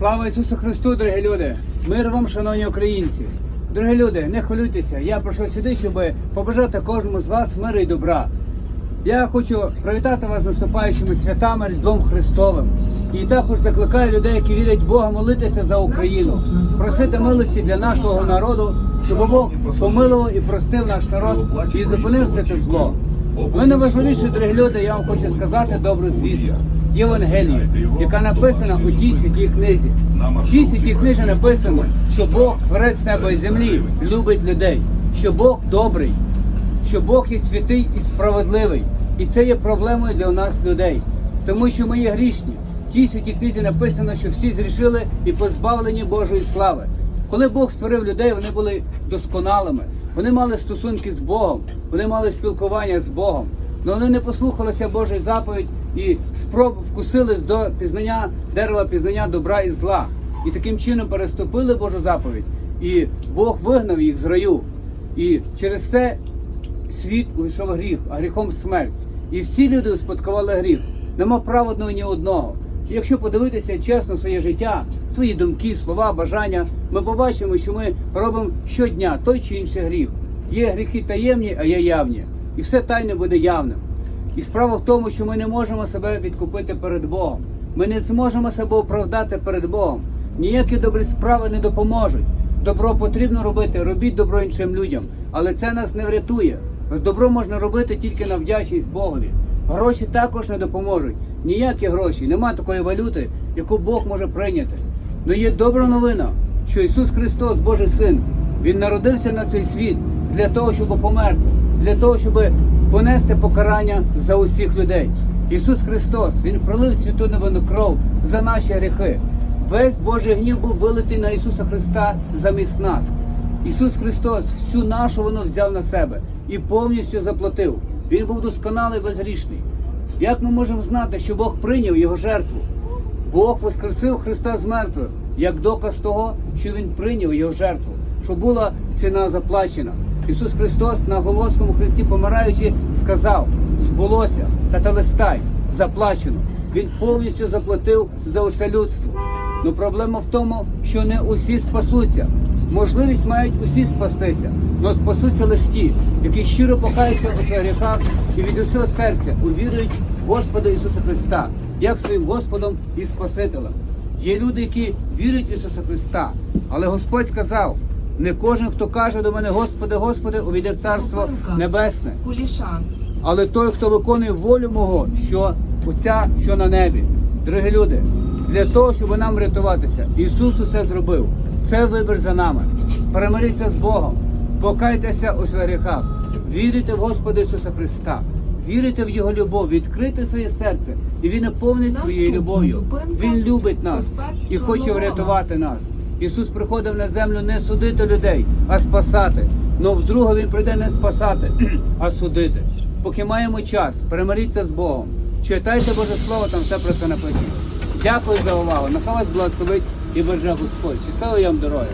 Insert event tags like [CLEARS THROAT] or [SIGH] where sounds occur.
Слава Ісусу Христу, дорогі люди! Мир вам, шановні українці! Дорогі люди, не хвилюйтеся. Я прийшов сюди, щоб побажати кожному з вас миру і добра. Я хочу привітати вас з наступаючими святами Різдвом Христовим. І також закликаю людей, які вірять в Бога, молитися за Україну, просити милості для нашого народу, щоб Бог помилував і простив наш народ і зупинив все це зло. І найважливіше, дорогі люди, я вам хочу сказати добру звістку. Євангелію, яка написана у тій святій книзі. В тій святій книзі написано, що Бог, творець неба і землі, любить людей, що Бог добрий, що Бог є святий і справедливий. І це є проблемою для нас, людей, тому що ми є грішні. В тій святій книзі написано, що всі зрішили і позбавлені Божої слави. Коли Бог створив людей, вони були досконалими, вони мали стосунки з Богом, вони мали спілкування з Богом. Але вони не послухалися Божої заповідь і спроб вкусились до пізнання дерева пізнання добра і зла. І таким чином переступили Божу заповідь. І Бог вигнав їх з раю. І через це світ увійшов гріх, а гріхом смерть. І всі люди успадкували гріх. Нема праведного ні одного. І якщо подивитися чесно своє життя, свої думки, слова, бажання, ми побачимо, що ми робимо щодня той чи інший гріх. Є гріхи таємні, а є явні. І все тайне буде явним. І справа в тому, що ми не можемо себе відкупити перед Богом. Ми не зможемо себе оправдати перед Богом. Ніякі добрі справи не допоможуть. Добро потрібно робити, робіть добро іншим людям, але це нас не врятує. Добро можна робити тільки на вдячність Богові. Гроші також не допоможуть. Ніякі гроші, нема такої валюти, яку Бог може прийняти. Но є добра новина, що Ісус Христос, Божий Син, Він народився на цей світ для того, щоб померти, для того, щоб понести покарання за усіх людей. Ісус Христос, Він пролив святу невинну кров за наші гріхи. Весь Божий гнів був вилитий на Ісуса Христа замість нас. Ісус Христос всю нашу вину взяв на себе і повністю заплатив. Він був досконалий безгрішний. Як ми можемо знати, що Бог прийняв його жертву? Бог воскресив Христа з мертвих як доказ того, що Він прийняв його жертву, що була ціна заплачена. Ісус Христос на Голгофському хресті помираючи, сказав: збулося та телестай, заплачено. Він повністю заплатив за усе людство. Ну проблема в тому, що не усі спасуться. Можливість мають усі спастися, але спасуться лише ті, які щиро покаються у своїх гріхах і від усього серця увірують в Господа Ісуса Христа, як своїм Господом і Спасителем. Є люди, які вірять в Ісуса Христа, але Господь сказав: не кожен, хто каже до мене, Господи, Господи, увійде в Царство Небесне, але той, хто виконує волю мого, що оця, що на небі. Дорогі люди, для того, щоб нам врятуватися, Ісус усе зробив. Це вибір за нами. Перемиріться з Богом, покайтеся у своїх гріхах, вірите в Господа Ісуса Христа, вірите в Його любов, відкрите своє серце, і Він наповнить своєю любов'ю. Він любить нас і хоче врятувати нас. Ісус приходив на землю не судити людей, а спасати. Но вдруге Він прийде не спасати, [CLEARS THROAT] а судити. Поки маємо час, перемиріться з Богом. Читайте Боже Слово, там все про це написано. Дякую за увагу. Нехай вас благословить і береже Господь. Щасливої вам дороги.